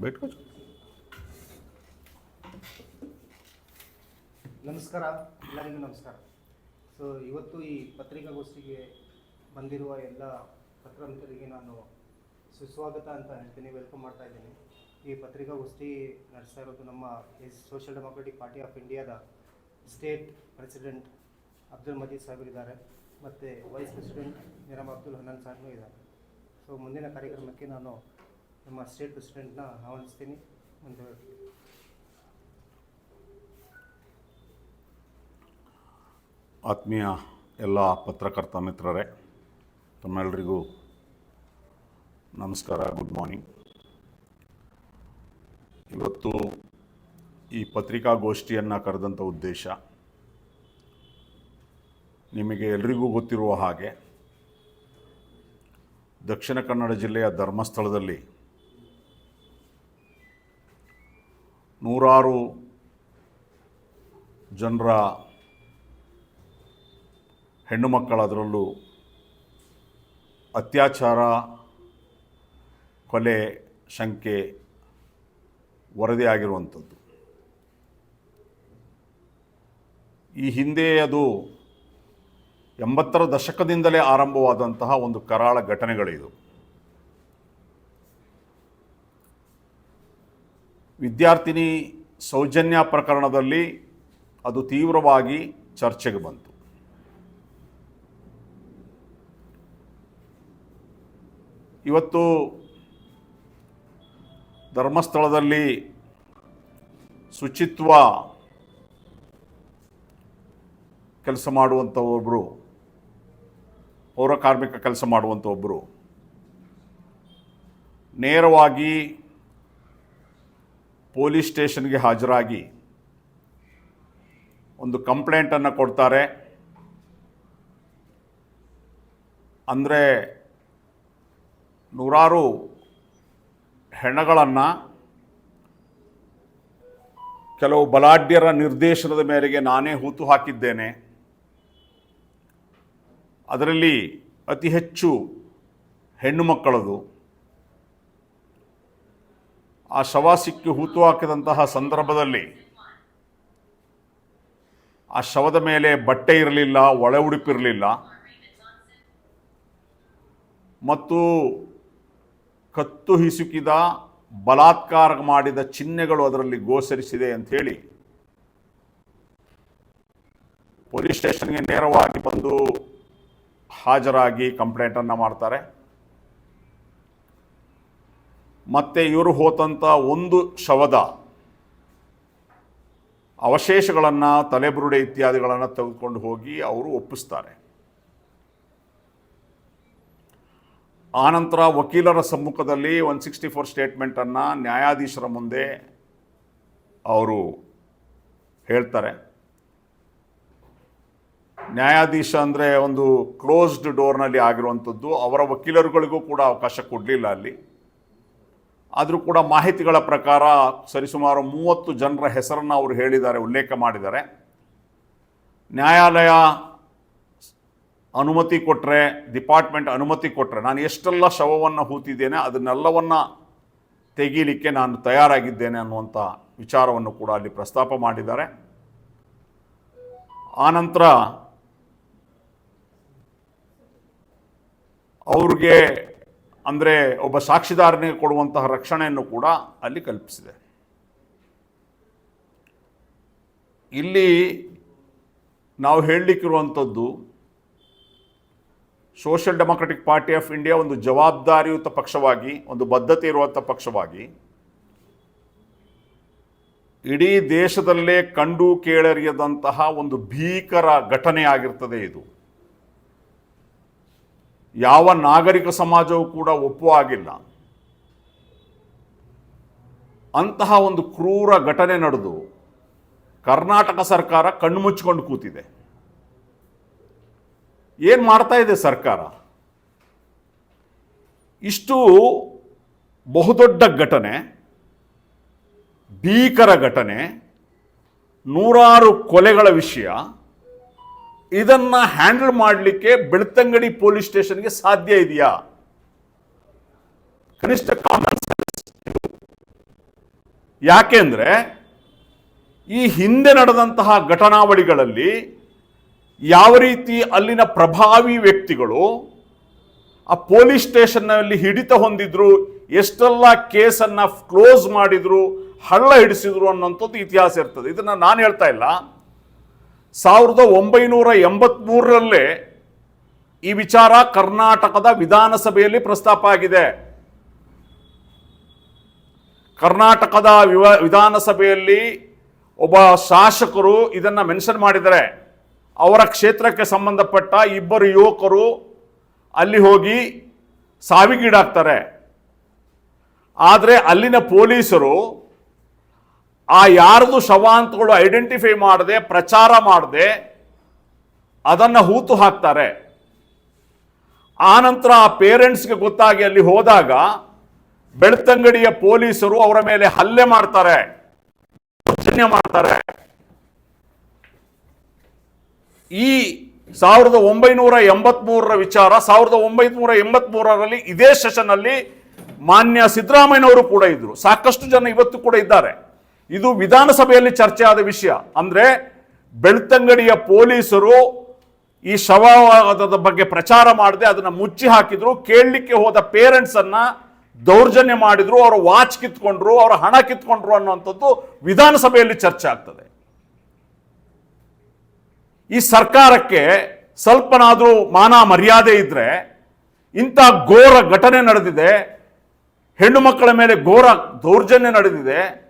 बैठो ನಮಸ್ಕಾರ, ಎಲ್ಲರಿಗೂ ನಮಸ್ಕಾರ. ಸೊ ಇವತ್ತು ಈ ಪತ್ರಿಕಾಗೋಷ್ಠಿಗೆ ಬಂದಿರುವ ಎಲ್ಲ ಪತ್ರಕರ್ತರಿಗೆ ನಾನು ಸುಸ್ವಾಗತ ಅಂತ ಹೇಳ್ತೀನಿ ವೆಲ್ಕಮ್ ಮಾಡ್ತಾ ಇದ್ದೀನಿ. ಈ ಪತ್ರಿಕಾಗೋಷ್ಠಿ ನಡೆಸ್ತಾ ಇರೋದು ನಮ್ಮ ಸೋಷಿಯಲ್ ಡೆಮೊಕ್ರೆಟಿಕ್ ಪಾರ್ಟಿ ಆಫ್ ಇಂಡಿಯಾದ ಸ್ಟೇಟ್ ಪ್ರೆಸಿಡೆಂಟ್ ಅಬ್ದುಲ್ ಮಜೀದ್ ಸಾಹೇಬರಿದ್ದಾರೆ, ಮತ್ತು ವೈಸ್ ಪ್ರೆಸಿಡೆಂಟ್ ನಿರಮ್ ಅಬ್ದುಲ್ ಹನನ್ ಸಾಹೇಬ್ನೂ ಇದ್ದಾರೆ. ಸೊ ಮುಂದಿನ ಕಾರ್ಯಕ್ರಮಕ್ಕೆ ನಾನು ನಮ್ಮ ಸ್ಟೇಟ್ ಪ್ರೆಸಿಡೆಂಟ್ನ ಆಹ್ವಾನಿಸ್ತೀನಿ. ಒಂದು ಆತ್ಮೀಯ ಎಲ್ಲ ಪತ್ರಕರ್ತ ಮಿತ್ರರೇ ತಮ್ಮೆಲ್ಲರಿಗೂ ನಮಸ್ಕಾರ ಗುಡ್ ಮಾರ್ನಿಂಗ್ ಇವತ್ತು ಈ ಪತ್ರಿಕಾಗೋಷ್ಠಿಯನ್ನು ಕರೆದಂಥ ಉದ್ದೇಶ ನಿಮಗೆ ಎಲ್ರಿಗೂ ಗೊತ್ತಿರುವ ಹಾಗೆ ದಕ್ಷಿಣ ಕನ್ನಡ ಜಿಲ್ಲೆಯ ಧರ್ಮಸ್ಥಳದಲ್ಲಿ ನೂರಾರು ಜನರ ಹೆಣ್ಣು ಮಕ್ಕಳದರಲ್ಲೂ ಅತ್ಯಾಚಾರ, ಕೊಲೆ ಶಂಕೆ ವರದಿಯಾಗಿರುವಂಥದ್ದು ಈ ಹಿಂದೆ ಅದು ಎಂಬತ್ತರ ದಶಕದಿಂದಲೇ ಆರಂಭವಾದಂತಹ ಒಂದು ಕರಾಳ ಘಟನೆಗಳಿದು. ವಿದ್ಯಾರ್ಥಿನಿ ಸೌಜನ್ಯ ಪ್ರಕರಣದಲ್ಲಿ ಅದು ತೀವ್ರವಾಗಿ ಚರ್ಚೆಗೆ ಬಂತು. ಇವತ್ತು ಧರ್ಮಸ್ಥಳದಲ್ಲಿ ಶುಚಿತ್ವ ಕೆಲಸ ಮಾಡುವಂಥ ಒಬ್ಬರು ಪೌರ ಕಾರ್ಮಿಕ ಕೆಲಸ ಮಾಡುವಂಥ ಒಬ್ಬರು ನೇರವಾಗಿ ಪೊಲೀಸ್ ಸ್ಟೇಷನ್ಗೆ ಹಾಜರಾಗಿ ಒಂದು ಕಂಪ್ಲೇಂಟನ್ನು ಕೊಡ್ತಾರೆ. ಅಂದರೆ ನೂರಾರು ಹೆಣಗಳನ್ನು ಕೆಲವು ಬಲಾಢ್ಯರ ನಿರ್ದೇಶನದ ಮೇರೆಗೆ ನಾನೇ ಹೂತು ಹಾಕಿದ್ದೇನೆ. ಅದರಲ್ಲಿ ಅತಿ ಹೆಚ್ಚು ಹೆಣ್ಣು ಮಕ್ಕಳದು. ಆ ಶವ ಸಿಕ್ಕಿ ಹೂತು ಹಾಕಿದಂತಹ ಸಂದರ್ಭದಲ್ಲಿ ಆ ಶವದ ಮೇಲೆ ಬಟ್ಟೆ ಇರಲಿಲ್ಲ, ಒಳ ಉಡುಪಿರಲಿಲ್ಲ. ಮತ್ತು ಕತ್ತು ಹಿಸುಕಿದ, ಬಲಾತ್ಕಾರ ಮಾಡಿದ ಚಿಹ್ನೆಗಳು ಅದರಲ್ಲಿ ಗೋಚರಿಸಿದೆ ಅಂತ ಹೇಳಿ ಪೊಲೀಸ್ ಸ್ಟೇಷನ್ಗೆ ನೇರವಾಗಿ ಬಂದು ಹಾಜರಾಗಿ ಕಂಪ್ಲೇಂಟನ್ನು ಮಾಡ್ತಾರೆ. ಮತ್ತೆ ಇವರು ಹೋತಂತ ಒಂದು ಶವದ ಅವಶೇಷಗಳನ್ನು, ತಲೆಬುರುಡೆ ಇತ್ಯಾದಿಗಳನ್ನು ತೆಗೆದುಕೊಂಡು ಹೋಗಿ ಅವರು ಒಪ್ಪಿಸ್ತಾರೆ. ಆನಂತರ ವಕೀಲರ ಸಮ್ಮುಖದಲ್ಲಿ ಒನ್ ಸಿಕ್ಸ್ಟಿ ಫೋರ್ ಸ್ಟೇಟ್ಮೆಂಟನ್ನು ನ್ಯಾಯಾಧೀಶರ ಮುಂದೆ ಅವರು ಹೇಳ್ತಾರೆ. ನ್ಯಾಯಾಧೀಶ ಅಂದರೆ ಒಂದು ಕ್ಲೋಸ್ಡ್ ಡೋರ್ನಲ್ಲಿ ಆಗಿರುವಂಥದ್ದು, ಅವರ ವಕೀಲರುಗಳಿಗೂ ಕೂಡ ಅವಕಾಶ ಕೊಡಲಿಲ್ಲ ಅಲ್ಲಿ. ಆದರೂ ಕೂಡ ಮಾಹಿತಿಗಳ ಪ್ರಕಾರ ಸರಿಸುಮಾರು ಮೂವತ್ತು ಜನರ ಹೆಸರನ್ನು ಅವರು ಹೇಳಿದ್ದಾರೆ, ಉಲ್ಲೇಖ ಮಾಡಿದ್ದಾರೆ. ನ್ಯಾಯಾಲಯ ಅನುಮತಿ ಕೊಟ್ಟರೆ ಡಿಪಾರ್ಟ್ಮೆಂಟ್ ಅನುಮತಿ ಕೊಟ್ಟರೆ ನಾನು ಎಷ್ಟೆಲ್ಲ ಶವವನ್ನು ಹೂತಿದ್ದೇನೆ, ಅದನ್ನೆಲ್ಲವನ್ನು ತೆಗೀಲಿಕ್ಕೆ ನಾನು ತಯಾರಾಗಿದ್ದೇನೆ ಅನ್ನುವಂಥ ವಿಚಾರವನ್ನು ಕೂಡ ಅಲ್ಲಿ ಪ್ರಸ್ತಾಪ ಮಾಡಿದ್ದಾರೆ. ಆನಂತರ ಅವ್ರಿಗೆ ಅಂದರೆ ಒಬ್ಬ ಸಾಕ್ಷಿದಾರನಿಗೆ ಕೊಡುವಂತಹ ರಕ್ಷಣೆಯನ್ನು ಕೂಡ ಅಲ್ಲಿ ಕಲ್ಪಿಸಿದೆ. ಇಲ್ಲಿ ನಾವು ಹೇಳಲಿಕ್ಕಿರುವಂಥದ್ದು, Social Democratic Party of India ಒಂದು ಜವಾಬ್ದಾರಿಯುತ ಪಕ್ಷವಾಗಿ, ಒಂದು ಬದ್ಧತೆ ಇರುವಂಥ ಪಕ್ಷವಾಗಿ, ಇಡೀ ದೇಶದಲ್ಲೇ ಕಂಡು ಕೇಳರಿಯದಂತಹ ಒಂದು ಭೀಕರ ಘಟನೆ ಆಗಿರ್ತದೆ ಇದು. ಯಾವ ನಾಗರಿಕ ಸಮಾಜವೂ ಕೂಡ ಒಪ್ಪುವಾಗಿಲ್ಲ ಅಂತಹ ಒಂದು ಕ್ರೂರ ಘಟನೆ ನಡೆದು ಕರ್ನಾಟಕ ಸರ್ಕಾರ ಕಣ್ಣು ಮುಚ್ಚಿಕೊಂಡು ಕೂತಿದೆ. ಏನು ಮಾಡ್ತಾ ಇದೆ ಸರ್ಕಾರ? ಇಷ್ಟು ಬಹುದೊಡ್ಡ ಘಟನೆ, ಭೀಕರ ಘಟನೆ, ನೂರಾರು ಕೊಲೆಗಳ ವಿಷಯ ಇದನ್ನ ಹ್ಯಾಂಡಲ್ ಮಾಡಲಿಕ್ಕೆ ಬೆಳ್ತಂಗಡಿ ಪೊಲೀಸ್ ಸ್ಟೇಷನ್ಗೆ ಸಾಧ್ಯ ಇದೆಯಾ? ಕನಿಷ್ಠ ಕಾಮನ್ ಸೆನ್ಸ್ ಯಾಕೆಂದ್ರೆ ಈ ಹಿಂದೆ ನಡೆದಂತಹ ಘಟನಾವಳಿಗಳಲ್ಲಿ ಯಾವ ರೀತಿ ಅಲ್ಲಿನ ಪ್ರಭಾವಿ ವ್ಯಕ್ತಿಗಳು ಆ ಪೊಲೀಸ್ ಸ್ಟೇಷನ್ನಲ್ಲಿ ಹಿಡಿತ ಹೊಂದಿದ್ರು, ಎಷ್ಟೆಲ್ಲ ಕೇಸನ್ನು ಕ್ಲೋಸ್ ಮಾಡಿದ್ರು, ಹಳ್ಳ ಹಿಡಿಸಿದ್ರು ಅನ್ನೋಂಥದ್ದು ಇತಿಹಾಸ ಇರ್ತದೆ. ಇದನ್ನು ನಾನು ಹೇಳ್ತಾ ಇಲ್ಲ. ಸಾವಿರದ ಒಂಬೈನೂರ ಎಂಬತ್ಮೂರರಲ್ಲೇ ಈ ವಿಚಾರ ಕರ್ನಾಟಕದ ವಿಧಾನಸಭೆಯಲ್ಲಿ ಪ್ರಸ್ತಾಪ ಆಗಿದೆ. ಕರ್ನಾಟಕದ ವಿವ, ವಿಧಾನಸಭೆಯಲ್ಲಿ ಒಬ್ಬ ಶಾಸಕರು ಇದನ್ನ ಮೆನ್ಷನ್ ಮಾಡಿದರೆ ಅವರ ಕ್ಷೇತ್ರಕ್ಕೆ ಸಂಬಂಧಪಟ್ಟ ಇಬ್ಬರು ಯುವಕರು ಅಲ್ಲಿ ಹೋಗಿ ಸಾವಿಗೀಡಾಗ್ತಾರೆ. ಆದರೆ ಅಲ್ಲಿನ ಪೊಲೀಸರು ಆ ಯಾರ್ದು ಶವ ಅಂತಗಳು ಐಡೆಂಟಿಫೈ ಮಾಡದೆ, ಪ್ರಚಾರ ಮಾಡದೆ, ಅದನ್ನು ಹೂತು ಹಾಕ್ತಾರೆ. ಆನಂತರ ಆ ಪೇರೆಂಟ್ಸ್ಗೆ ಗೊತ್ತಾಗಿ ಅಲ್ಲಿ ಹೋದಾಗ ಬೆಳ್ತಂಗಡಿಯ ಪೊಲೀಸರು ಅವರ ಮೇಲೆ ಹಲ್ಲೆ ಮಾಡ್ತಾರೆ, ದೌರ್ಜನ್ಯ ಮಾಡ್ತಾರೆ. ಈ ಸಾವಿರದ ಒಂಬೈನೂರ ಎಂಬತ್ಮೂರರ ವಿಚಾರ, ಸಾವಿರದ ಒಂಬೈನೂರ ಎಂಬತ್ಮೂರರಲ್ಲಿ ಇದೇ ಸೆಷನ್ ಅಲ್ಲಿ ಮಾನ್ಯ ಸಿದ್ದರಾಮಯ್ಯನವರು ಕೂಡ ಇದ್ರು. ಸಾಕಷ್ಟು ಜನ ಇವತ್ತು ಕೂಡ ಇದ್ದಾರೆ. ಇದು ವಿಧಾನಸಭೆಯಲ್ಲಿ ಚರ್ಚೆ ಆದ ವಿಷಯ. ಅಂದ್ರೆ ಬೆಳ್ತಂಗಡಿಯ ಪೊಲೀಸರು ಈ ಶವವಾದದ ಬಗ್ಗೆ ಪ್ರಚಾರ ಮಾಡದೆ ಅದನ್ನ ಮುಚ್ಚಿ ಹಾಕಿದ್ರು, ಕೇಳಲಿಕ್ಕೆ ಹೋದ ಪೇರೆಂಟ್ಸ್ ಅನ್ನ ದೌರ್ಜನ್ಯ ಮಾಡಿದ್ರು, ಅವರ ವಾಚ್ ಕಿತ್ಕೊಂಡ್ರು, ಅವರ ಹಣ ಕಿತ್ಕೊಂಡ್ರು ಅನ್ನುವಂಥದ್ದು ವಿಧಾನಸಭೆಯಲ್ಲಿ ಚರ್ಚೆ ಆಗ್ತದೆ. ಈ ಸರ್ಕಾರಕ್ಕೆ ಸ್ವಲ್ಪನಾದ್ರೂ ಮಾನ ಮರ್ಯಾದೆ ಇದ್ರೆ, ಇಂಥ ಘೋರ ಘಟನೆ ನಡೆದಿದೆ, ಹೆಣ್ಣು ಮಕ್ಕಳ ಮೇಲೆ ಘೋರ ದೌರ್ಜನ್ಯ ನಡೆದಿದೆ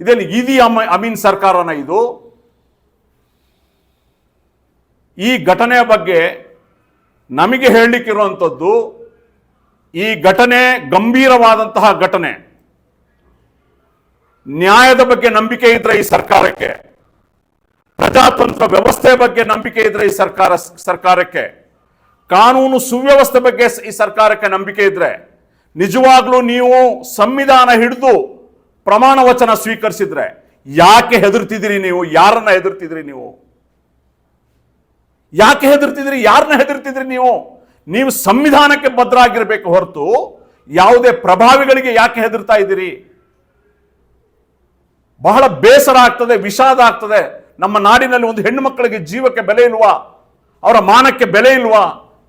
ಇದೆಲ್ಲಿ ಇದಿ ಅಮ, ಅಮೀನ್ ಸರ್ಕಾರನ ಇದು? ಈ ಘಟನೆಯ ಬಗ್ಗೆ ನಮಗೆ ಹೇಳಲಿಕ್ಕಿರುವಂಥದ್ದು, ಈ ಘಟನೆ ಗಂಭೀರವಾದಂತಹ ಘಟನೆ. ನ್ಯಾಯದ ಬಗ್ಗೆ ನಂಬಿಕೆ ಇದ್ರೆ ಈ ಸರ್ಕಾರಕ್ಕೆ. ಪ್ರಜಾತಂತ್ರ ವ್ಯವಸ್ಥೆ ಬಗ್ಗೆ ನಂಬಿಕೆ ಇದ್ರೆ ಈ ಸರ್ಕಾರ, ಸರ್ಕಾರಕ್ಕೆ. ಕಾನೂನು ಸುವ್ಯವಸ್ಥೆ ಬಗ್ಗೆ ಈ ಸರ್ಕಾರಕ್ಕೆ ನಂಬಿಕೆ ಇದ್ರೆ. ನಿಜವಾಗ್ಲೂ ನೀವು ಸಂವಿಧಾನ ಹಿಡಿದು ಪ್ರಮಾಣ ವಚನ ಸ್ವೀಕರಿಸಿದ್ರೆ ಯಾಕೆ ಹೆದರ್ತಿದ್ದೀರಿ ನೀವು? ಯಾರನ್ನ ಹೆದರ್ತಿದ್ರಿ ನೀವು? ಯಾಕೆ ಹೆದರ್ತಿದ್ರಿ ಯಾರನ್ನ ಹೆದರ್ತಿದ್ರಿ ನೀವು? ನೀವು ಸಂವಿಧಾನಕ್ಕೆ ಭದ್ರಾಗಿರಬೇಕು ಹೊರತು ಯಾವುದೇ ಪ್ರಭಾವಿಗಳಿಗೆ ಯಾಕೆ ಹೆದರ್ತಾ ಇದ್ದೀರಿ? ಬಹಳ ಬೇಸರ ಆಗ್ತದೆ, ವಿಷಾದ ಆಗ್ತದೆ. ನಮ್ಮ ನಾಡಿನಲ್ಲಿ ಒಂದು ಹೆಣ್ಣು ಮಕ್ಕಳಿಗೆ ಜೀವಕ್ಕೆ ಬೆಲೆ ಇಲ್ವಾ? ಅವರ ಮಾನಕ್ಕೆ ಬೆಲೆ ಇಲ್ವಾ?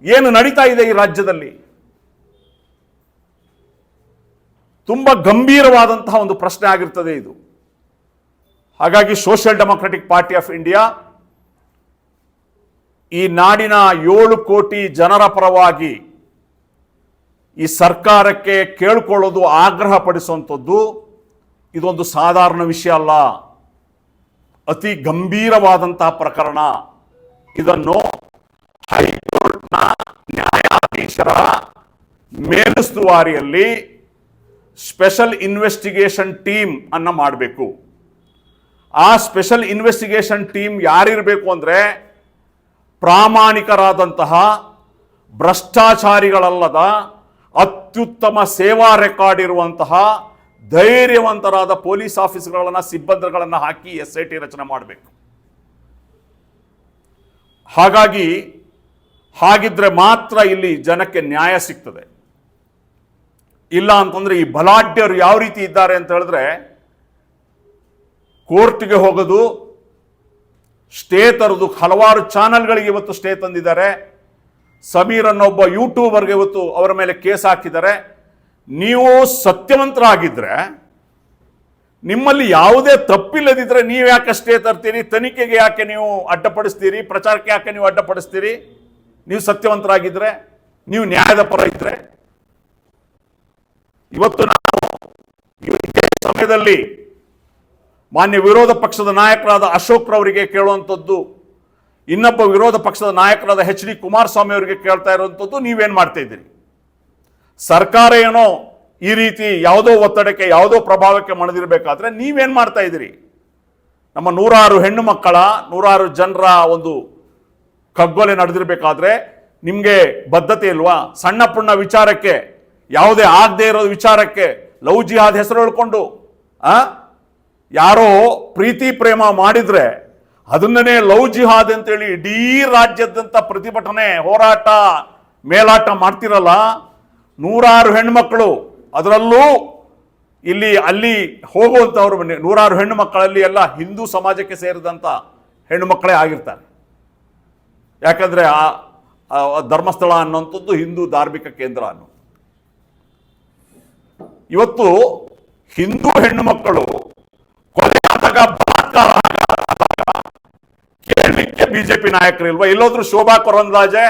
ಏನು ನಡೀತಾ ಇದೆ ಈ ರಾಜ್ಯದಲ್ಲಿ? ತುಂಬಾ ಗಂಭೀರವಾದಂತಹ ಒಂದು ಪ್ರಶ್ನೆ ಆಗಿರ್ತದೆ ಇದು. ಹಾಗಾಗಿ Social Democratic Party of India ಈ ನಾಡಿನ ಏಳು ಕೋಟಿ ಜನರ ಪರವಾಗಿ ಈ ಸರ್ಕಾರಕ್ಕೆ ಕೇಳ್ಕೊಳ್ಳೋದು ಆಗ್ರಹ ಪಡಿಸುವಂಥದ್ದು ಇದೊಂದು ಸಾಧಾರಣ ವಿಷಯ ಅಲ್ಲ. ಅತಿ ಗಂಭೀರವಾದಂತಹ ಪ್ರಕರಣ. ಇದನ್ನು ಹೈಕೋರ್ಟ್ನ ನ್ಯಾಯಾಧೀಶರ ಮೇಲುಸ್ತುವಾರಿಯಲ್ಲಿ ಸ್ಪೆಷಲ್ ಇನ್ವೆಸ್ಟಿಗೇಷನ್ ಟೀಮ್ ಅನ್ನ ಮಾಡಬೇಕು. ಆ ಸ್ಪೆಷಲ್ ಇನ್ವೆಸ್ಟಿಗೇಷನ್ ಟೀಮ್ ಯಾರಿರಬೇಕು ಅಂದರೆ ಪ್ರಾಮಾಣಿಕರಾದಂತಹ ಭ್ರಷ್ಟಾಚಾರಿಗಳಲ್ಲದ ಅತ್ಯುತ್ತಮ ಸೇವಾ ರೆಕಾರ್ಡ್ ಇರುವಂತಹ ಧೈರ್ಯವಂತರಾದ ಪೊಲೀಸ್ ಆಫೀಸರ್ಗಳನ್ನ ಸಿಬ್ಬಂದಿಗಳನ್ನು ಹಾಕಿ ಎಸ್ ಐ ಟಿ ರಚನೆ ಮಾಡಬೇಕು. ಹಾಗಾಗಿ ಹಾಗಿದ್ರೆ ಮಾತ್ರ ಇಲ್ಲಿ ಜನಕ್ಕೆ ನ್ಯಾಯ ಸಿಗ್ತದೆ. ಇಲ್ಲ ಅಂತಂದ್ರೆ ಈ ಬಲಾಢ್ಯರು ಯಾವ ರೀತಿ ಇದ್ದಾರೆ ಅಂತ ಹೇಳಿದ್ರೆ ಕೋರ್ಟ್ಗೆ ಹೋಗೋದು, ಸ್ಟೇ ತರೋದು, ಹಲವಾರು ಚಾನೆಲ್ಗಳಿಗೆ ಇವತ್ತು ಸ್ಟೇ ತಂದಿದ್ದಾರೆ. ಸಮೀರ್ ಒಬ್ಬ ಯೂಟ್ಯೂಬರ್ಗೆ ಇವತ್ತು ಅವರ ಮೇಲೆ ಕೇಸ್ ಹಾಕಿದ್ದಾರೆ. ನೀವು ಸತ್ಯವಂತರಾಗಿದ್ರೆ, ನಿಮ್ಮಲ್ಲಿ ಯಾವುದೇ ತಪ್ಪಿಲ್ಲದಿದ್ರೆ ನೀವು ಯಾಕೆ ಸ್ಟೇ ತರ್ತೀರಿ? ತನಿಖೆಗೆ ಯಾಕೆ ನೀವು ಅಡ್ಡಪಡಿಸ್ತೀರಿ? ಪ್ರಚಾರಕ್ಕೆ ಯಾಕೆ ನೀವು ಅಡ್ಡಪಡಿಸ್ತೀರಿ? ನೀವು ಸತ್ಯವಂತರಾಗಿದ್ರೆ, ನೀವು ನ್ಯಾಯದ ಪರ ಇದ್ರೆ ಇವತ್ತು ನಾವು ಇದೇ ಸಮಯದಲ್ಲಿ ಮಾನ್ಯ ವಿರೋಧ ಪಕ್ಷದ ನಾಯಕರಾದ ಅಶೋಕ್ ರವರಿಗೆ ಕೇಳುವಂಥದ್ದು, ಇನ್ನೊಬ್ಬ ವಿರೋಧ ಪಕ್ಷದ ನಾಯಕರಾದ ಎಚ್ ಡಿ ಕುಮಾರಸ್ವಾಮಿ ಅವರಿಗೆ ಕೇಳ್ತಾ ಇರುವಂಥದ್ದು ನೀವೇನು ಮಾಡ್ತಾ ಇದ್ದೀರಿ? ಸರ್ಕಾರ ಏನೋ ಈ ರೀತಿ ಯಾವುದೋ ಒತ್ತಡಕ್ಕೆ, ಯಾವುದೋ ಪ್ರಭಾವಕ್ಕೆ ಮಣದಿರಬೇಕಾದ್ರೆ ನೀವೇನು ಮಾಡ್ತಾ ಇದ್ದೀರಿ? ನಮ್ಮ ನೂರಾರು ಹೆಣ್ಣು ಮಕ್ಕಳ, ನೂರಾರು ಜನರ ಒಂದು ಕಗ್ಗೊಲೆ ನಡೆದಿರಬೇಕಾದ್ರೆ ನಿಮಗೆ ಬದ್ಧತೆ ಇಲ್ವಾ? ಸಣ್ಣ ಪುಣ್ಣ ವಿಚಾರಕ್ಕೆ ಯಾವುದೇ ಆಗದೆ ಇರೋ ವಿಚಾರಕ್ಕೆ ಲವ್ ಜಿಹಾದ್ ಹೆಸರು ಹೇಳ್ಕೊಂಡು, ಆ? ಯಾರೋ ಪ್ರೀತಿ ಪ್ರೇಮ ಮಾಡಿದ್ರೆ ಅದನ್ನೇ ಲವ್ ಜಿಹಾದ್ ಅಂತೇಳಿ ಇಡೀ ರಾಜ್ಯದಂತ ಪ್ರತಿಭಟನೆ, ಹೋರಾಟ, ಮೇಲಾಟ ಮಾಡ್ತಿರಲ್ಲ, ನೂರಾರು ಹೆಣ್ಮಕ್ಳು ಅದರಲ್ಲೂ ಇಲ್ಲಿ, ಅಲ್ಲಿ ಹೋಗುವಂಥವ್ರು ನೂರಾರು ಹೆಣ್ಣು ಮಕ್ಕಳಲ್ಲಿ ಎಲ್ಲ ಹಿಂದೂ ಸಮಾಜಕ್ಕೆ ಸೇರಿದಂಥ ಹೆಣ್ಣು ಮಕ್ಕಳೇ ಆಗಿರ್ತಾರೆ. ಯಾಕಂದರೆ ಆ ಧರ್ಮಸ್ಥಳ ಅನ್ನೋಂಥದ್ದು ಹಿಂದೂ ಧಾರ್ಮಿಕ ಕೇಂದ್ರ ಅನ್ನೋ ಇವತ್ತು ಹಿಂದೂ ಹೆಣ್ಣು ಮಕ್ಕಳು ಕೊಲೆ ಆದಾಗ ಬಲಾತ್ಕಾರ ಕೇಳಲಿಕ್ಕೆ ಬಿಜೆಪಿ ನಾಯಕರಿಲ್ವಾ? ಎಲ್ಲೋದ್ರು ಶೋಭಾ ಕರಂದ್ಲಾಜೆ?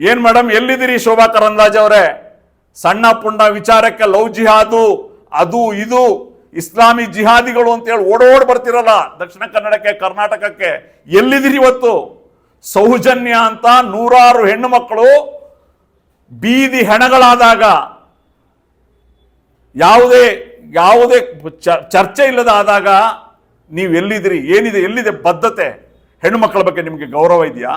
ಏನ್ ಮೇಡಮ್ ಎಲ್ಲಿದ್ದೀರಿ ಶೋಭಾ ಕರಂದ್ಲಾಜೆ ಅವರೇ? ಸಣ್ಣ ಪುಂಡ ವಿಚಾರಕ್ಕೆ ಲವ್ ಜಿಹಾದು, ಅದು ಇದು, ಇಸ್ಲಾಮಿ ಜಿಹಾದಿಗಳು ಅಂತ ಹೇಳಿ ಓಡೋಡ್ ಬರ್ತಿರಲ್ಲ ದಕ್ಷಿಣ ಕನ್ನಡಕ್ಕೆ, ಕರ್ನಾಟಕಕ್ಕೆ. ಎಲ್ಲಿದ್ದೀರಿ ಇವತ್ತು? ಸೌಜನ್ಯ ಅಂತ ನೂರಾರು ಹೆಣ್ಣು ಮಕ್ಕಳು ಬೀದಿ ಹೆಣಗಳಾದಾಗ ಯಾವುದೇ ಯಾವುದೇ ಚ- ಚರ್ಚೆ ಇಲ್ಲದ ಆದಾಗ ನೀವು ಎಲ್ಲಿದ್ದೀರಿ ಏನಿದೆ ಎಲ್ಲಿದೆ ಬದ್ಧತೆ ಹೆಣ್ಣು ಮಕ್ಕಳ ಬಗ್ಗೆ ನಿಮಗೆ ಗೌರವ ಇದೆಯಾ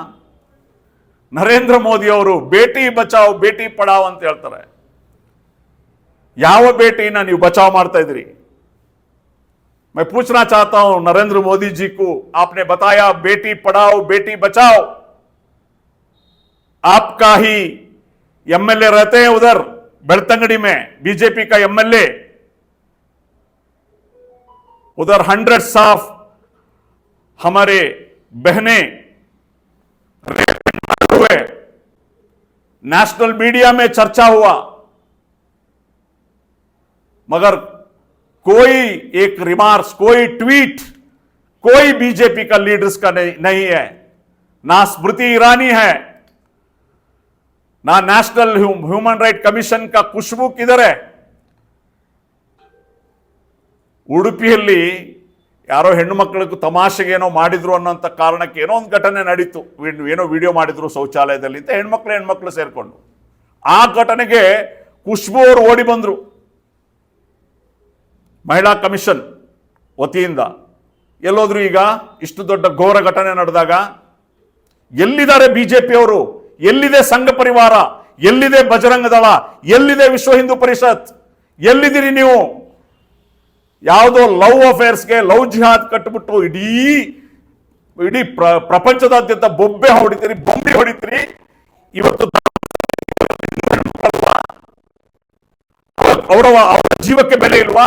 ನರೇಂದ್ರ ಮೋದಿ ಅವರು ಬೇಟಿ ಬಚಾವ್ ಬೇಟಿ ಪಡಾವ್ ಅಂತ ಹೇಳ್ತಾರೆ ಯಾವ ಬೇಟಿನ ನೀವು ಬಚಾವ್ ಮಾಡ್ತಾ ಇದ್ದೀರಿ मैं पूछना चाहता हूं नरेंद्र मोदी जी को आपने बताया बेटी पढ़ाओ बेटी बचाओ आपका ही एमएलए रहते हैं उधर बेड़तंगड़ी में बीजेपी का एमएलए उधर हंड्रेड ऑफ़ हमारे बहने हुए नेशनल मीडिया में चर्चा हुआ मगर कोई एक रिमार्क्स कोई ट्वीट कोई बीजेपी का लीडर्स का नहीं, नहीं है ना स्मृति ईरानी है ना नेशनल ह्यूमन राइट कमीशन का खुशबू किधर है ಉಡುಪಿಯಲ್ಲಿ ಯಾರೋ ಹೆಣ್ಣು ಮಕ್ಕಳಿಗೂ ತಮಾಷೆಗೆ ಏನೋ ಮಾಡಿದ್ರು ಅನ್ನೋಂಥ ಕಾರಣಕ್ಕೆ ಏನೋ ಒಂದು ಘಟನೆ ನಡೀತು ವಿ- ಏನೋ ವಿಡಿಯೋ ಮಾಡಿದ್ರು ಶೌಚಾಲಯದಲ್ಲಿ ಅಂತ ಹೆಣ್ಮಕ್ಳು ಹೆಣ್ಮಕ್ಳು ಸೇರ್ಕೊಂಡು ಆ ಘಟನೆಗೆ ಖುಷ್ಬು ಅವರು ಓಡಿ ಬಂದರು ಮಹಿಳಾ ಕಮಿಷನ್ ವತಿಯಿಂದ ಎಲ್ಲೋದ್ರು ಈಗ ಇಷ್ಟು ದೊಡ್ಡ ಘೋರ ಘಟನೆ ನಡೆದಾಗ ಎಲ್ಲಿದ್ದಾರೆ ಬಿಜೆಪಿ ಅವರು ಎಲ್ಲಿದೆ ಸಂಘ ಪರಿವಾರ? ಎಲ್ಲಿದೆ ಬಜರಂಗ ದಳ? ಎಲ್ಲಿದೆ ವಿಶ್ವ ಹಿಂದೂ ಪರಿಷತ್? ಎಲ್ಲಿದ್ದೀರಿ ನೀವು? ಯಾವುದೋ ಲವ್ ಅಫೇರ್ಸ್ಗೆ ಲವ್ ಜಿಹಾದ್ ಕಟ್ಬಿಟ್ಟು ಇಡೀ ಇಡೀ ಪ್ರ- ಪ್ರಪಂಚದಾದ್ಯಂತ ಬೊಬ್ಬೆ ಹೊಡಿತೀರಿ, ಬೊಂಬೆ ಹೊಡಿತೀರಿ. ಇವತ್ತು ಅವರ ಅವರ ಜೀವಕ್ಕೆ ಬೆಲೆ ಇಲ್ವಾ?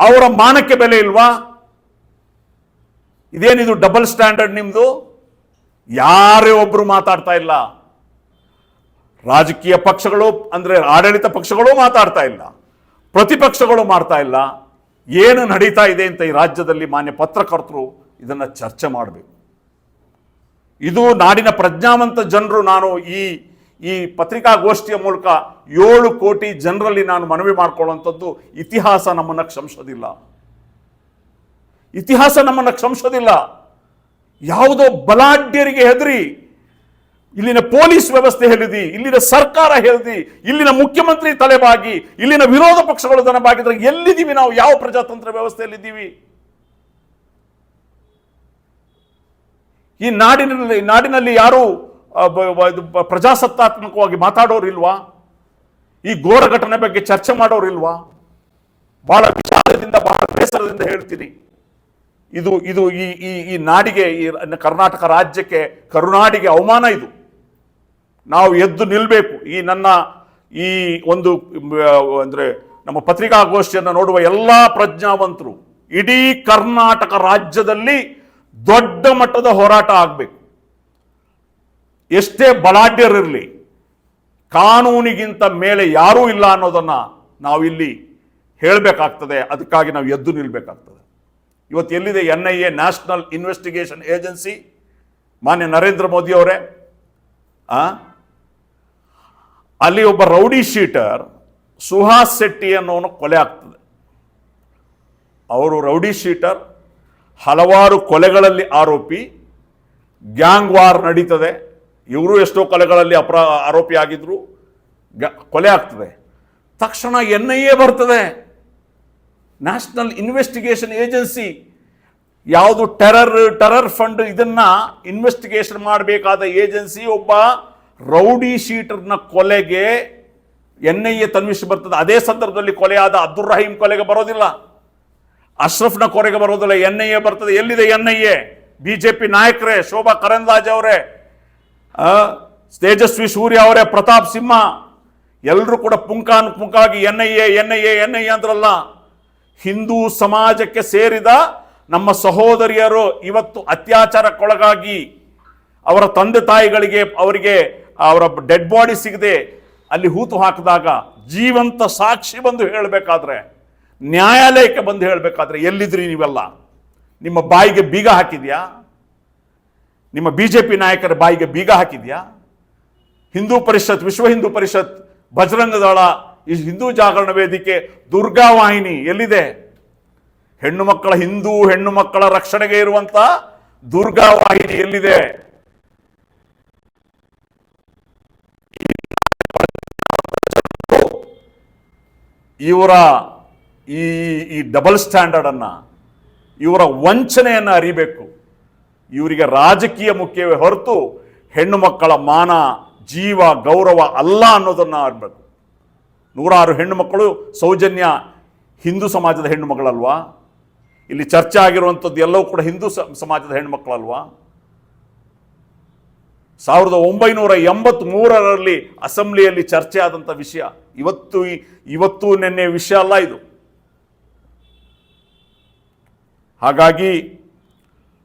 ಅವರ ಮಾನಕ್ಕೆ ಬೆಲೆ ಇಲ್ವಾ? ಇದೇನಿದು ಡಬಲ್ ಸ್ಟ್ಯಾಂಡರ್ಡ್ ನಿಮ್ದು? ಯಾರೇ ಒಬ್ರು ಮಾತಾಡ್ತಾ ಇಲ್ಲ. ರಾಜಕೀಯ ಪಕ್ಷಗಳು ಅಂದ್ರೆ ಆಡಳಿತ ಪಕ್ಷಗಳು ಮಾತಾಡ್ತಾ ಇಲ್ಲ. ಪ್ರತಿಪಕ್ಷಗಳು ಮಾಡ್ತಾ ಇಲ್ಲ. ಏನು ನಡೀತಾ ಇದೆ ಅಂತ ಈ ರಾಜ್ಯದಲ್ಲಿ ಮಾನ್ಯ ಪತ್ರಕರ್ತರು ಇದನ್ನ ಚರ್ಚೆ ಮಾಡಬೇಕು. ಇದು ನಾಡಿನ ಪ್ರಜ್ಞಾವಂತ ಜನರು ನಾನು ಈ ಈ ಪತ್ರಿಕಾಗೋಷ್ಠಿಯ ಮೂಲಕ ಏಳು ಕೋಟಿ ಜನರಲ್ಲಿ ನಾನು ಮನವಿ ಮಾಡ್ಕೊಳ್ಳುವಂಥದ್ದು ಇತಿಹಾಸ ನಮ್ಮನ್ನು ಕ್ಷಮಿಸೋದಿಲ್ಲ. ಇತಿಹಾಸ ನಮ್ಮನ್ನು ಕ್ಷಮಿಸೋದಿಲ್ಲ. ಯಾವುದೋ ಬಲಾಢ್ಯರಿಗೆ ಹೆದರಿ, ಇಲ್ಲಿನ ಪೊಲೀಸ್ ವ್ಯವಸ್ಥೆ ಹೇಳಿದಿ, ಇಲ್ಲಿನ ಸರ್ಕಾರ ಹೇಳಿದಿ, ಇಲ್ಲಿನ ಮುಖ್ಯಮಂತ್ರಿ ತಲೆಬಾಗಿ, ಇಲ್ಲಿನ ವಿರೋಧ ಪಕ್ಷಗಳು ದನಬಾಗಿದ್ರೆ ಎಲ್ಲಿದ್ದೀವಿ ನಾವು? ಯಾವ ಪ್ರಜಾತಂತ್ರ ವ್ಯವಸ್ಥೆಯಲ್ಲಿದ್ದೀವಿ? ಈ ನಾಡಿನಲ್ಲಿ ನಾಡಿನಲ್ಲಿ ಯಾರು ಪ್ರಜಾಸತ್ತಾತ್ಮಕವಾಗಿ ಮಾತಾಡೋರಿಲ್ವಾ ಈ ಘೋರ ಘಟನೆ ಬಗ್ಗೆ ಚರ್ಚೆ ಮಾಡೋರಿಲ್ವಾ ಬಹಳ ವಿಚಾರದಿಂದ, ಬಹಳ ಬೇಸರದಿಂದ ಹೇಳ್ತೀನಿ. ಇದು ಇದು ಈ ಈ ಈ ನಾಡಿಗೆ, ಈ ಕರ್ನಾಟಕ ರಾಜ್ಯಕ್ಕೆ, ಕರುನಾಡಿಗೆ ಅವಮಾನ ಇದು. ನಾವು ಎದ್ದು ನಿಲ್ಲಬೇಕು ಈ ನನ್ನ, ಈ ಒಂದು ಅಂದರೆ ನಮ್ಮ ಪತ್ರಿಕಾಗೋಷ್ಠಿಯನ್ನು ನೋಡುವ ಎಲ್ಲ ಪ್ರಜ್ಞಾವಂತರು, ಇಡೀ ಕರ್ನಾಟಕ ರಾಜ್ಯದಲ್ಲಿ ದೊಡ್ಡ ಮಟ್ಟದ ಹೋರಾಟ ಆಗಬೇಕು. ಎಷ್ಟೇ ಬಲಾಢ್ಯರಿರಲಿ, ಕಾನೂನಿಗಿಂತ ಮೇಲೆ ಯಾರೂ ಇಲ್ಲ ಅನ್ನೋದನ್ನ ನಾವಿಲ್ಲಿ ಹೇಳಬೇಕಾಗ್ತದೆ. ಅದಕ್ಕಾಗಿ ನಾವು ಎದ್ದು ನಿಲ್ಲಬೇಕಾಗ್ತದೆ ಇವತ್ತು ಎಲ್ಲಿದೆ N I A National Investigation Agency? ಮಾನ್ಯ ನರೇಂದ್ರ ಮೋದಿ ಅವರೇ ಅಲ್ಲಿ ಒಬ್ಬ ರೌಡಿ ಶೀಟರ್ ಸುಹಾಸ್ ಶೆಟ್ಟಿ ಅನ್ನೋನು ಕೊಲೆ ಆಗ್ತದೆ. ಅವರು ರೌಡಿ ಶೀಟರ್, ಹಲವಾರು ಕೊಲೆಗಳಲ್ಲಿ ಆರೋಪಿ, ಗ್ಯಾಂಗ್ ವಾರ್ ನಡೀತದೆ. ಇವರು ಎಷ್ಟೋ ಕೊಲೆಗಳಲ್ಲಿ ಅಪರಾ ಆರೋಪಿ ಆಗಿದ್ರು ಕೊಲೆ ಆಗ್ತದೆ. ತಕ್ಷಣ ಎನ್ ಐ ಎ ಬರ್ತದೆ. ನ್ಯಾಷನಲ್ ಇನ್ವೆಸ್ಟಿಗೇಷನ್ ಏಜೆನ್ಸಿ ಯಾವುದು ಟೆರರ್ ಟೆರರ್ ಫಂಡ್ ಇದನ್ನ ಇನ್ವೆಸ್ಟಿಗೇಷನ್ ಮಾಡಬೇಕಾದ ಏಜೆನ್ಸಿ ಒಬ್ಬ ರೌಡಿ ಶೀಟರ್ನ ಕೊಲೆಗೆ ಎನ್ ಐ ಎ ತನ್ವಿಸಿ ಬರ್ತದೆ. ಅದೇ ಸಂದರ್ಭದಲ್ಲಿ ಕೊಲೆಯಾದ ಅಬ್ದುಲ್ ರಹೀಂ ಕೊಲೆಗೆ ಬರೋದಿಲ್ಲ. ಅಶ್ರಫ್ನ ಕೊರೆಗೆ ಬರೋದಿಲ್ಲ. ಎನ್ ಐ ಎ ಬರ್ತದೆ. ಎಲ್ಲಿದೆ ಎನ್ ಐ ಎ? ಬಿಜೆಪಿ ನಾಯಕರೇ, ಶೋಭಾ ಕರಂದಾಜ್ ಅವರೇ ತೇಜಸ್ವಿ ಸೂರ್ಯ ಅವರೇ, ಪ್ರತಾಪ್ ಸಿಂಹ ಎಲ್ಲರೂ ಕೂಡ ಪುಂಕಾನ್ ಪುಂಕಾಗಿ N I A, N I A, N I A ಅಂದ್ರಲ್ಲ. ಹಿಂದೂ ಸಮಾಜಕ್ಕೆ ಸೇರಿದ ನಮ್ಮ ಸಹೋದರಿಯರು ಇವತ್ತು ಅತ್ಯಾಚಾರಕ್ಕೊಳಗಾಗಿ ಅವರ ತಂದೆ ತಾಯಿಗಳಿಗೆ ಅವರಿಗೆ ಅವರ ಡೆಡ್ ಬಾಡಿ ಸಿಗದೆ ಅಲ್ಲಿ ಹೂತು ಹಾಕಿದಾಗ ಜೀವಂತ ಸಾಕ್ಷಿ ಬಂದು ಹೇಳಬೇಕಾದ್ರೆ, ನ್ಯಾಯಾಲಯಕ್ಕೆ ಬಂದು ಹೇಳಬೇಕಾದ್ರೆ ಎಲ್ಲಿದ್ರಿ ನೀವೆಲ್ಲ? ನಿಮ್ಮ ಬಾಯಿಗೆ ಬೀಗ ಹಾಕಿದ್ಯಾ? ನಿಮ್ಮ ಬಿ ಜೆ ಪಿ ನಾಯಕರ ಬಾಯಿಗೆ ಬೀಗ ಹಾಕಿದ್ಯಾ? ಹಿಂದೂ ಪರಿಷತ್, ವಿಶ್ವ ಹಿಂದೂ ಪರಿಷತ್, ಬಜರಂಗ ದಳ ಈ ಹಿಂದೂ ಜಾಗರಣ ವೇದಿಕೆ ದುರ್ಗಾ ವಾಹಿನಿ ಎಲ್ಲಿದೆ? ಹೆಣ್ಣು ಮಕ್ಕಳ ಹಿಂದೂ, ಹೆಣ್ಣು ಮಕ್ಕಳ ರಕ್ಷಣೆಗೆ ಇರುವಂತ ದುರ್ಗಾ ವಾಹಿನಿ ಎಲ್ಲಿದೆ? ಇವರ ಈ ಈ ಡಬಲ್ ಸ್ಟ್ಯಾಂಡರ್ಡ್ ಅನ್ನ, ಇವರ ವಂಚನೆಯನ್ನು ಅರಿಬೇಕು. ಇವರಿಗೆ ರಾಜಕೀಯ ಮುಖ್ಯವೇ ಹೊರತು ಹೆಣ್ಣು ಮಕ್ಕಳ ಮಾನ, ಜೀವ, ಗೌರವ ಅಲ್ಲ ಅನ್ನೋದನ್ನ ಅರಿಬೇಕು. ನೂರಾರು ಹೆಣ್ಣು ಮಕ್ಕಳು ಸೌಜನ್ಯ ಹಿಂದೂ ಸಮಾಜದ ಹೆಣ್ಣು ಮಕ್ಕಳಲ್ವಾ ಇಲ್ಲಿ ಚರ್ಚೆ ಆಗಿರುವಂಥದ್ದು ಎಲ್ಲವೂ ಕೂಡ ಹಿಂದೂ ಸಮಾಜದ ಹೆಣ್ಣು ಮಕ್ಕಳಲ್ವಾ ಸಾವಿರದ ಒಂಬೈನೂರ ಎಂಬತ್ತ್ ಮೂರರಲ್ಲಿ ಅಸೆಂಬ್ಲಿಯಲ್ಲಿ ಚರ್ಚೆ ಆದಂಥ ವಿಷಯ. ಇವತ್ತು ಇವತ್ತು ನಿನ್ನೆ ವಿಷಯ ಅಲ್ಲ ಇದು. ಹಾಗಾಗಿ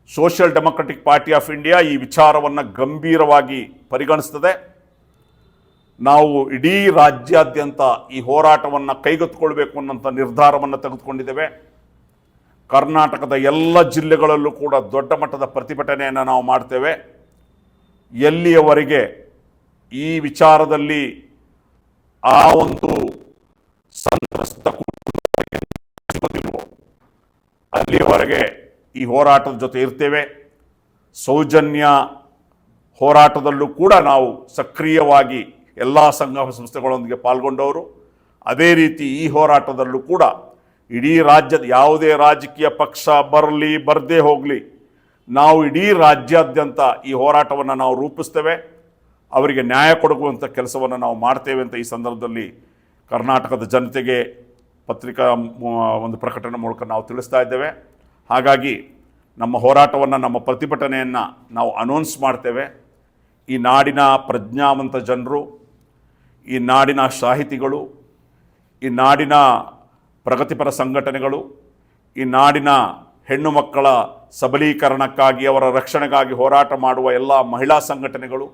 Social Democratic Party of India ಈ ವಿಚಾರವನ್ನು ಗಂಭೀರವಾಗಿ ಪರಿಗಣಿಸ್ತದೆ. ನಾವು ಇಡೀ ರಾಜ್ಯಾದ್ಯಂತ ಈ ಹೋರಾಟವನ್ನು ಕೈಗೆತ್ತಿಕೊಳ್ಬೇಕು ಅನ್ನೋಂಥ ನಿರ್ಧಾರವನ್ನು ತೆಗೆದುಕೊಂಡಿದ್ದೇವೆ. ಕರ್ನಾಟಕದ ಎಲ್ಲ ಜಿಲ್ಲೆಗಳಲ್ಲೂ ಕೂಡ ದೊಡ್ಡ ಮಟ್ಟದ ಪ್ರತಿಭಟನೆಯನ್ನು ನಾವು ಮಾಡ್ತೇವೆ. ಎಲ್ಲಿಯವರೆಗೆ ಈ ವಿಚಾರದಲ್ಲಿ ಆ ಒಂದು ಸಂತ್ರಸ್ತ ಅಲ್ಲಿಯವರೆಗೆ ಈ ಹೋರಾಟದ ಜೊತೆ ಇರ್ತೇವೆ. ಸೌಜನ್ಯ ಹೋರಾಟದಲ್ಲೂ ಕೂಡ ನಾವು ಸಕ್ರಿಯವಾಗಿ ಎಲ್ಲ ಸಂಘ ಸಂಸ್ಥೆಗಳೊಂದಿಗೆ ಪಾಲ್ಗೊಂಡವರು. ಅದೇ ರೀತಿ ಈ ಹೋರಾಟದಲ್ಲೂ ಕೂಡ ಇಡೀ ರಾಜ್ಯದ ಯಾವುದೇ ರಾಜಕೀಯ ಪಕ್ಷ ಬರಲಿ, ಬರದೇ ಹೋಗಲಿ, ನಾವು ಇಡೀ ರಾಜ್ಯಾದ್ಯಂತ ಈ ಹೋರಾಟವನ್ನು ನಾವು ರೂಪಿಸ್ತೇವೆ. ಅವರಿಗೆ ನ್ಯಾಯ ಕೊಡುವಂಥ ಕೆಲಸವನ್ನು ನಾವು ಮಾಡ್ತೇವೆ ಅಂತ ಈ ಸಂದರ್ಭದಲ್ಲಿ ಕರ್ನಾಟಕದ ಜನತೆಗೆ ಪತ್ರಿಕಾ ಒಂದು ಪ್ರಕಟಣೆ ಮೂಲಕ ನಾವು ತಿಳಿಸ್ತಾ ಇದ್ದೇವೆ. ಹಾಗಾಗಿ ನಮ್ಮ ಹೋರಾಟವನ್ನು, ನಮ್ಮ ಪ್ರತಿಭಟನೆಯನ್ನು ನಾವು ಅನೌನ್ಸ್ ಮಾಡ್ತೇವೆ. ಈ ನಾಡಿನ ಪ್ರಜ್ಞಾವಂತ ಜನರು ಈ ನಾಡಿನ ಸಾಹಿತಿಗಳು, ಈ ನಾಡಿನ ಪ್ರಗತಿಪರ ಸಂಘಟನೆಗಳು, ಈ ನಾಡಿನ ಹೆಣ್ಣು ಮಕ್ಕಳ ಸಬಲೀಕರಣಕ್ಕಾಗಿ, ಅವರ ರಕ್ಷಣೆಗಾಗಿ ಹೋರಾಟ ಮಾಡುವ ಎಲ್ಲ ಮಹಿಳಾ ಸಂಘಟನೆಗಳು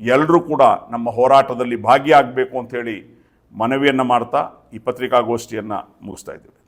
ಎಲ್ಲರೂ ಕೂಡ ನಮ್ಮ ಹೋರಾಟದಲ್ಲಿ ಭಾಗಿಯಾಗಬೇಕು ಅಂಥೇಳಿ ಮನವಿಯನ್ನು ಮಾಡ್ತಾ ಈ ಪತ್ರಿಕಾಗೋಷ್ಠಿಯನ್ನು ಮುಗಿಸ್ತಾ ಇದ್ದೇವೆ.